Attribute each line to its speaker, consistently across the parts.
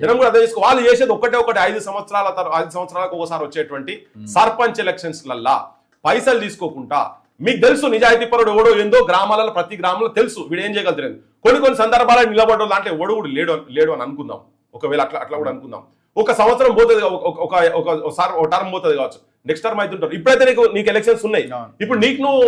Speaker 1: జనం కూడా అర్థం చేసుకో వాళ్ళు చేసేది ఒకటే ఒకటి ఐదు సంవత్సరాల తర్వాత ఐదు సంవత్సరాలకు ఒకసారి వచ్చేటువంటి సర్పంచ్ ఎలక్షన్స్ లల్లా పైసలు తీసుకోకుండా మీకు తెలుసు నిజాయితీ పరుడు ఎవడో ఏందో గ్రామాలలో ప్రతి గ్రామంలో తెలుసు వీడు ఏం చేయగలుగుతారు కొన్ని కొన్ని సందర్భాల్లో నిలబడ్డ దాంట్లో ఎవడు కూడా లేడు లేడు అని అనుకుందాం. ఒకవేళ అట్లా అట్లా కూడా అనుకుందాం. ఒక సంవత్సరం పోతుంది ఒక ఒక ఒక ఒకసారి ఒక టర్మ్ పోతుంది కావచ్చు. నెక్స్ట్ టర్మ్ అవుతుంటారు ఇప్పుడైతే నీకు నీకు ఎలక్షన్స్ ఉన్నాయి. ఇప్పుడు నీకు నువ్వు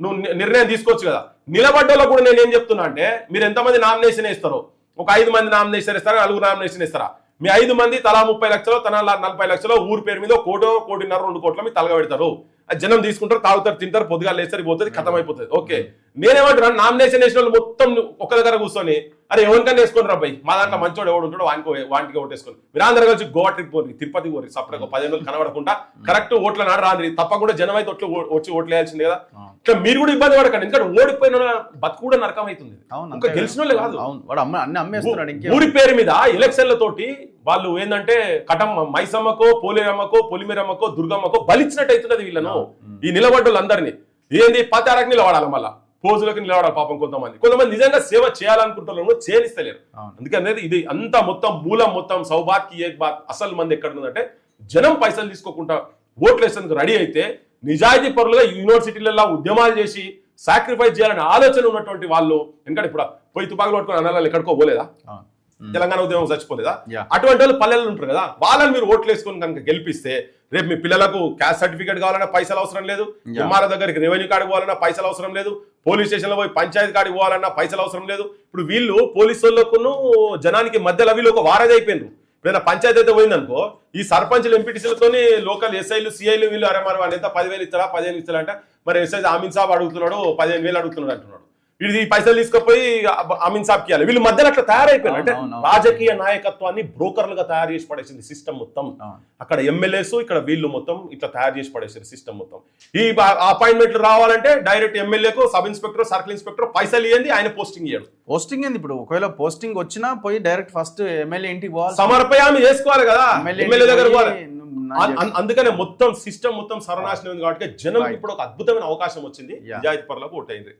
Speaker 1: నువ్వు నిర్ణయం తీసుకోవచ్చు కదా. నిలబడ్డలో కూడా నేను ఏం చెప్తున్నా అంటే మీరు ఎంతమంది నామినేషన్ ఇస్తారో ఒక ఐదు మంది నామినేషన్ ఇస్తారా నలుగురు నామినేషన్ ఇస్తారా మీ ఐదు మంది తలా ముప్పై లక్షలు తన నలభై లక్షలు ఊరు పేరు మీద కోటో కోటిన్నర రెండు కోట్ల మీద తలగా పెడతారు. అది జనం తీసుకుంటారు తాగుతారు తింటారు పొద్దుగా లేస్తారు పోతుంది ఖతం అయిపోతుంది ఓకే. నేనేమంటున్నాను నామినేషన్ వేసిన వాళ్ళు మొత్తం ఒక దగ్గర కూర్చొని అరే ఎవరికైనా వేసుకొని రాబాయి మా దాంట్లో మంచోడు ఎవడు ఉంటాడో వానికి వానికి ఓటేసుకొని మీరు అందరూ కలిసి గోవా ట్రిప్ పోయి తిరుపతి పోయి సపరేట్ పదిహేను రోజులు కనబడకుండా కరెక్ట్ ఓట్ల నాడు రాంది తప్పకుండా జనం అయితే వచ్చి ఓట్లు వేయాల్సింది కదా. ఇట్లా మీరు కూడా ఇబ్బంది పడకండి. ఎందుకంటే ఓడిపోయిన బతుకు కూడా నరకం అవుతుంది ఇంకా గెలిచిన వాళ్ళే కాదు.
Speaker 2: వాడు అమ్మ అన్ని అమ్మేస్తున్నాడు
Speaker 1: ఊరి పేరు మీద ఎలక్షన్ల తోటి వాళ్ళు ఏంటంటే కటం మైసమ్మకో పోలేరమ్మకో పొలిమేరమ్మకో దుర్గమ్మకో బలిచ్చినట్టు అవుతున్నది వీళ్ళను. ఈ నిలబడ్డోళ్ళందరినీ. ఏంది? పతారకు నిలబడాలి మళ్ళా? పోజులకు నిలబడాలి పాపం కొంతమంది. కొంతమంది నిజంగా సేవ చేయాలనుకుంటున్నారు చేయనిస్తలేరు
Speaker 2: అవును.
Speaker 1: అందుకే అనేది ఇది అంతా మొత్తం మూలం మొత్తం సౌబాత్కి ఏక్ బాత్. అసలు మంది ఎక్కడ ఉందంటే జనం పైసలు తీసుకోకుండా ఓట్లు వేసేందుకు రెడీ అయితే నిజాయితీ పరులుగా యూనివర్సిటీలలో ఉద్యమాలు చేసి సాక్రిఫైస్ చేయాలనే ఆలోచన ఉన్నటువంటి వాళ్ళు ఎందుకంటే ఇప్పుడు పోయి తుపాకులు పట్టుకుని అనాలి ఎక్కడికో పోలేదా. తెలంగాణ ఉద్యమం చచ్చిపోలేదా. అటువంటి వాళ్ళు పల్లెలు ఉంటారు కదా వాళ్ళని మీరు ఓట్లు వేసుకొని కనుక గెలిపిస్తే రేపు మీ పిల్లలకు క్యాస్ట్ సర్టిఫికేట్ కావాలన్నా పైసలు అవసరం లేదు. ఎంఆర్ఓ దగ్గరికి రెవెన్యూ కార్డు పోవాలన్నా పైసలు అవసరం లేదు పోలీస్ స్టేషన్లో పోయి పంచాయతీ కాడికి పోవాలన్నా పైసలు అవసరం లేదు ఇప్పుడు వీళ్ళు పోలీసు వాళ్ళకును జనానికి మధ్యలో వీళ్ళు ఒక వారధి అయిపోయినారు ఇప్పుడైనా పంచాయతీ అయితే పోయిందనుకో ఈ సర్పంచ్లు ఎంపీటీసీలతోని లోకల్ ఎస్ఐలు సిఐలు వీళ్ళు అరే మరి వాళ్ళు ఎంత పదివేలు ఇస్తారా పదిహేను ఇస్తారా అంటే మరి ఎస్ఐ అమీన్ సాబ్ అడుగుతున్నాడు పదిహేను వేలు అడుగుతున్నాడు అంటున్నాడు. ఈ పైసలు తీసుకుపోయి అమీన్ సాబ్కి ఇవ్వాలి వీళ్ళు మధ్యలో అట్లా తయారైపోయినారు. అంటే. రాజకీయ నాయకత్వాన్ని బ్రోకర్లుగా తయారు చేసి పడేసింది సిస్టమ్ మొత్తం. అక్కడ ఎమ్మెల్యేస్ ఇక్కడ వీళ్ళు మొత్తం ఇట్లా తయారు చేసి పడేసారు సిస్టమ్ మొత్తం. ఈ అపాయింట్మెంట్లు రావాలంటే డైరెక్ట్ ఎమ్మెల్యేకు సబ్ ఇన్స్పెక్టర్ సర్కిల్ ఇన్స్పెక్టర్ పైసలు ఇవ్వండి ఆయన పోస్టింగ్ ఇవ్వడు
Speaker 2: పోస్టింగ్ ఏంది ఇప్పుడు? ఒకవేళ పోస్టింగ్ వచ్చినా పోయి డైరెక్ట్ ఫస్ట్ ఎమ్మెల్యే ఇంటికి పోవాలి
Speaker 1: సమర్పయామి చేసుకోవాలి కదా.
Speaker 2: ఎమ్మెల్యే
Speaker 1: దగ్గర పోవాలి. అందుకనే మొత్తం సిస్టమ్ మొత్తం సర్వనాశనం ఉంది కాబట్టి జనం. ఇప్పుడు ఒక అద్భుతమైన అవకాశం వచ్చింది. నిజాయితీ పరులకు ఓటైంది.